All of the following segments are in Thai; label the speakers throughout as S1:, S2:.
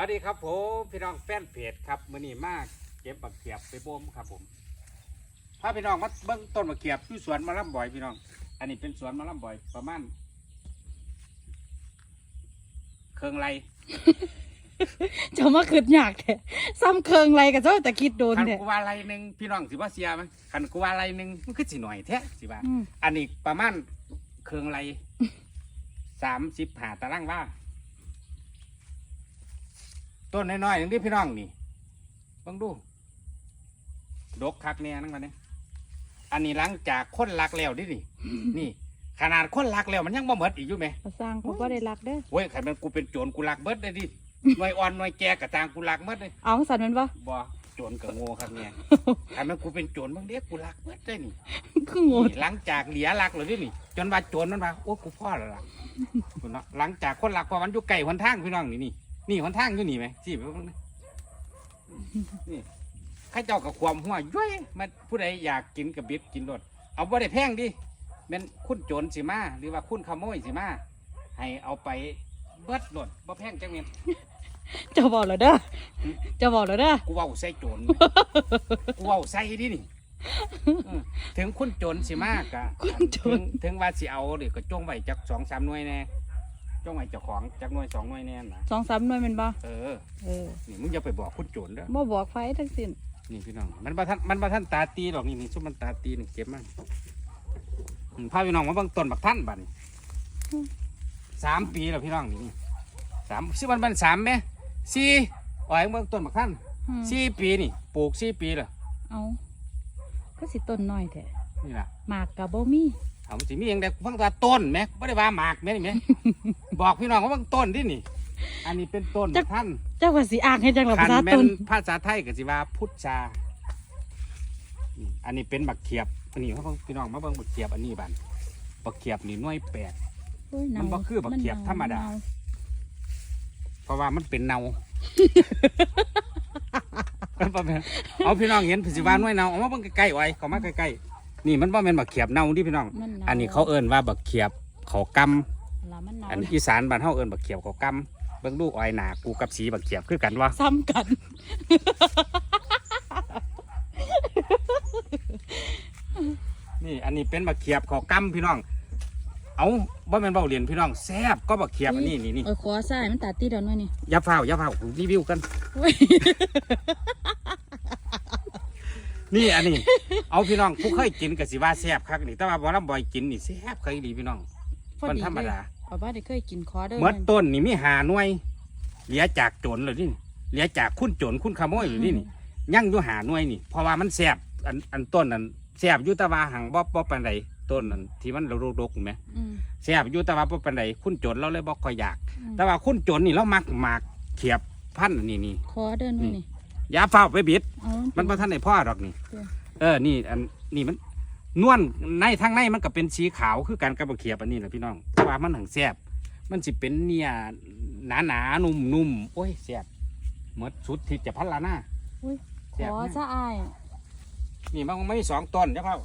S1: วัสดีครับผมพี่น้องแฟนเพจครับมื้อนี้มาเก็บบักเขียบไปบ่มครับผมพาพี่น้องมาเบิ่งต้นบักเขียบอยู่สวนมะลำบ่อยพี่น้อง อันนี้เป็นสวนมะลำบ่อยประมาณเครื่องไร
S2: จะมาขึ้นยากแท้ซ้ำเคิงไรกับเจ้าแต่คิดโดน
S1: คัน
S2: แท้
S1: กูว่าไรหนึ่งพี่น้องสิว่าเสียมั้ยคันกูว่าไรหนึ่งมันคือสิหน่อยแท้สิว่า
S2: อืม
S1: อันนี้ประมาณเครื่องไรสามสิบหาตารางว่า ต้นน้อยๆอย่างที่พี่น้องนี่เบิ่งดู ดกคักเนี่ยนั่งกันเนี่ยอันนี้หลังจากคนรักแล้วดินี่ นี่ ขนาดคนรักแล้วมันยังบ่หมดอีกอยู่ไหม
S2: เขาสร้างเขาก็ได้รักเด้อ
S1: เว้ยขันมันกูเป็นโจรกูรักเบิดได้ดิหน่วยอ่อนหน่วยแก่กระจางกูรักเบิดเลย
S2: เอาสันแมันปะ
S1: บ่โจรกับโง่ครับเนี่ยขันมันกูเป็นโจรบางเด็กกูรักเบิดได้นี่
S2: คือโง่
S1: นี่หลังจากเหลียรักเลยดินี่ จนว่าโจรมันว่าโอ้กูพ่อแล้วล่ะคุณเนาะหลังจากคนรักพอมันอยู่ไกลหนทางพี่น้องนี่นี่ นี่หนทางอยู่นี่ไหมที่ไปเบิ่งนี่นี่ข้าเจ้ากับความหัวย้อยมันผู้ใดอยากกินกับบิดกินรดเอาบ่ได้แพงดิแม่นคุณโจรสิมาหรือว่าคุณขโมยสิมาให้เอาไปเบิดรดบ่แพงจังเม็ด
S2: จะบอกแล้วเด้อจะบอกแล้วเด้อ
S1: กูเว้าใส่โจรกูเว้าใส่ดินี่เออถึงคุณโจรสิมากะ
S2: คุณโจ
S1: ถึ
S2: รง
S1: ถึงว่าสิเอาเดี๋ยวก็จ้องไว้จักสองสามหน่วยแน่ จ้องไว้เจ้าของจักหน่วยสองหน่วยแน่นะ
S2: สองสามหน่วยแมันปะ
S1: เออ
S2: เออ
S1: นี่มึงอย่าไปบอกคุณโจรเด้อ
S2: บ่บอกไฟทั้งสิ้น
S1: นี่พี่น้อง มันบ่ทันมันบ่ทันตาตีหรอกนี่นี่ซุมมันตาตีนี่เก็บมันอืมพาพี่น้องมาเบิ่งต้นบักท่านบัดนี้สามปีแล้วพี่น้องนี่นี่สามสิมันมันสามไหมสี่อ้อยเบิ่งต้นบักท่าน
S2: อืม
S1: สี่ปีนี่ปลูกสี่ปีแล้ว
S2: เอาก็สิต้นน้อยแท้
S1: นี่ล่ะ
S2: หมากกับบ่มี
S1: เอามันสิมีอย่างใดฟังว่าต้นไหมไม่ได้ว่าหมากแม่นี่ไหมบอกพี่น้องว่ามันต้นที่นี่ อันนี้เป็นต้นท่าน
S2: เจ้าว่าสิอ้างให้จังหลับ
S1: คัน
S2: ภาษา
S1: แม่
S2: ต้
S1: น
S2: น
S1: ภาษาไทยก็สิว่าพุทธานี่อันนี้เป็นบักเขียบอันนี้เขาพี่น้องมาเบิ่งบักเขียบอันนี้บันบักเขียบนี่หน่วยแปด
S2: โอ้ยเา
S1: มันบ่คือบักเขียบ
S2: น
S1: ธรรมดา
S2: เน่
S1: เพราะว่ามันเป็นเนาเอาพี่น้องเห็นสิว่าหน่วยเนาเอามาเบิ่งใกล้ๆไว้เขามาใกล้ๆ นี่มันบ่แม่นบักเขียบเนาดิพี่น้อง
S2: มันเา
S1: อันนี้เขาเอิ้นว่าบักเขียบเขากำ
S2: ละมันเนา
S1: อันอีสานบ้านเฮาเอิ้นบักเขียบเขากำเบิ่งดูอ้อยหนากูกับสีบักเขียบคือกันวะ
S2: ซ้ำกัน
S1: นี่ อันนี้เป็นบักเขียบเขากำพี่น้อง เอาบ่แม่นเว้าเรียนพี่น้องแซ่บก็บักเขียบอันนี้นี่นี่
S2: เออขอใส่มันตาตีเดี๋ยวหน้อยนี่
S1: อย่าเฝ้าวอย่าเฝ้าวรีวิวกัน
S2: โอ้ย
S1: นี่อันนี้ เอาพี่น้องผู้เคยกินก็สิว่าแซ่บคักนี่แต่ว่าบ่ลำบ่อยกินนี่แซ่บเคยดีพี่น้อง
S2: พอ
S1: มัน
S2: ดี
S1: ธรรมดา
S2: ป้าบ้าได้เคยกินคอเด้อ
S1: เมื่อต้นนี่มีหาหน่วย เหลือจากโจรเลยนี่เหลือจากคุณโจรคุณขโมยอยู่นี่นี่ยังอยู่หาหน่วยนี่ เพราะว่ามันแสบอันอันต้นนั้นแสบอยู่แตะวาหังบ่บ่ปานใดต้นนั้นที่มันรกๆๆไหม
S2: อืม
S1: แสบอยู่แตะวาบ่ปานใดคุณโจรเราเลยบ่ค่อยอยาก
S2: อืม
S1: แต่ว่าคุณโจรนี่เรามักหมากเขียบพันธุ์นี่นี่
S2: คอเดินมานี่
S1: อ ย่าเฝ้าไปบิด
S2: เอา
S1: มันบ่ทันได้พ่อดอกนี่
S2: เออ
S1: เออ นี่อันนี่มันนวลในทางในมันก็เป็นสีขาวคือกันกับบักเขียบอันนี้นะพี่น้องแต่ว่ามันหังแสบมันสิเป็นเนี่ยหนาๆนุ่มๆโอ้ยแสบหมดสุดที่จะพันละหน้า
S2: อุ้ยข
S1: แซ่บ
S2: อ
S1: นะ
S2: ซะอาย
S1: นี่มันไม่สองต้นเจ้าเพ่อ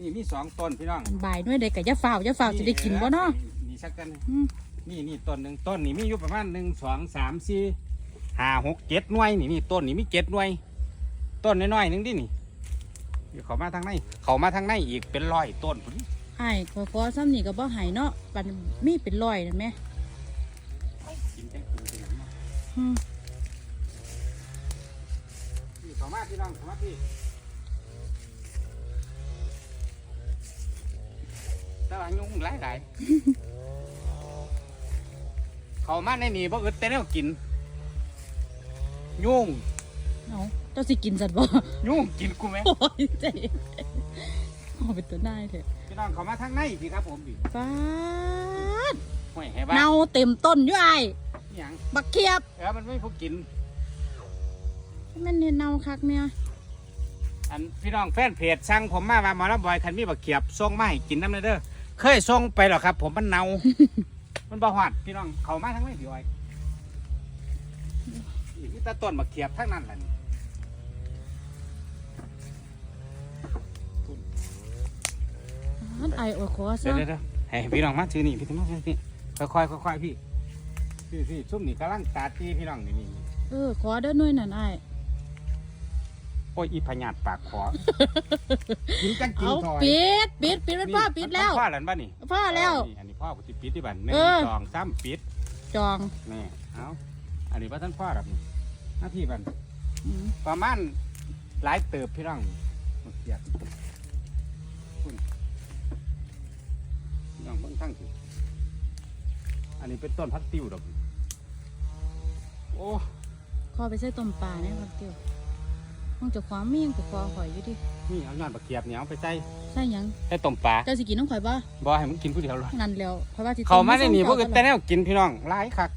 S1: นี่มีสองต้นพี่น้อง
S2: บ่ายด้วยเด็กกับยาฝ้าวอยาฝ้าวจะได้กินบ่เนาะ
S1: นี่สักกัน
S2: อืม
S1: นี่นี่ต้นหนึ่งต้นนี่มีอยู่ประมาณหนึ่งสองสามสี่ ห้าหกเจ็ดหน่วยนี่นี่ต้นนี่มีเจ็ดหน่วย ต้นน้อยๆหนึงดินี่เดี๋ยวเขามาทางในเขามาทางในอีกเป็นร้อยต้นพุ่น
S2: อายขอขอซ้ำนี่ก็บ่ใหายเนาะปันมีเป็นร้อยนั่นแหม
S1: กินจังกินเป็นหยังเนาะ
S2: อืม
S1: นี่เขามาพี่น้องเขามาพี่แต่ว่ายุงหลายหลายๆเขามาในนี่บ่อึดแต่แนวกิน ยุง
S2: เอาเจ้าสิกินสัตว์บ่
S1: ยุงกินกูไหม
S2: โอ้ยใจเอาเป็นตัวนายเถอะ
S1: พี่น้องเขามาทางในพี่ครับผมพี่
S2: ฟาด
S1: ห่วยให้บ้า
S2: เนาเต็มต้นอยู่ไอ้าย
S1: หยัง
S2: บักเขียบ
S1: เออมันไม่พอกิน
S2: มันเนี่ยเนาคักเนี่ย
S1: อันพี่น้องแฟนเพจสั่งผมมาว่าหมอลำบอยคันมีบักเขียบส่งมาให้กินน้ำเด้อเคยส่งไปหรอครับ ผมมันเนามันบ่หอดพี่น้องเขามาทั้งไม่พี่อ้อย นี่มีแต่ต้นบักเขียบทั้งนั้นแหละนี่
S2: ฟาดไอ้ายโอ้ยขอ
S1: เดี๋ย
S2: ซะ
S1: วเดี๋ยวเดี๋ยวให้พี่น้องมาถือนี่พี่น้องมาถือนี่ค่อยๆค่อยๆพี่พี่พี่ซุ่มนี่กำลังตาตีพี่น้องนี่นี่
S2: เออขอเด้อหน่วยนั่นไอ้าย
S1: โอ้ยอีพญาตปากขอ กินกันกิน
S2: เอา
S1: ซอย
S2: ปิดปิดปิดมันพ่อปิดแล้ว
S1: พ่อแล้วบ้านี่
S2: พ่อแล้ว
S1: นี่อันนี้พ่อกูจะปิดที่บ้านหนึ่ง
S2: เออ
S1: สองสามปิด
S2: จอง
S1: นี่เอา อันนี้ว่าท่านพ่อแบบนี้หน้าที่บ้าน
S2: อืม
S1: ประมาณหลายเติบพี่น้องมาเกียดคุณพี่น้องเบิ่งทั้งสิอันนี้เป็นต้นพักติ้วดอกโอ้
S2: ขอไปใส่ต้มปลาเนี่ยครับเตียวห้องเจ้าของมีหยังไปขอข่อยอยู่ดิ
S1: นี่เอายอดบักเกียบเนี่ยเอาไปใส่
S2: ใส่หยัง
S1: ใส่ต้มปลา
S2: เจ้าสิกินน้ำข่อยบ่
S1: บ่ให้มันกินผู้เดียวหรอก
S2: นั่นแล้วเพราะว่าสิต้
S1: เขามาในนี่พวก
S2: ส่
S1: แต่
S2: ง
S1: แน
S2: เจ้าว
S1: กินพี่น้องหลายคัก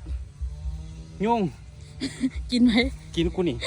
S1: ยุ่ง
S2: กินไหม
S1: กินกูนี่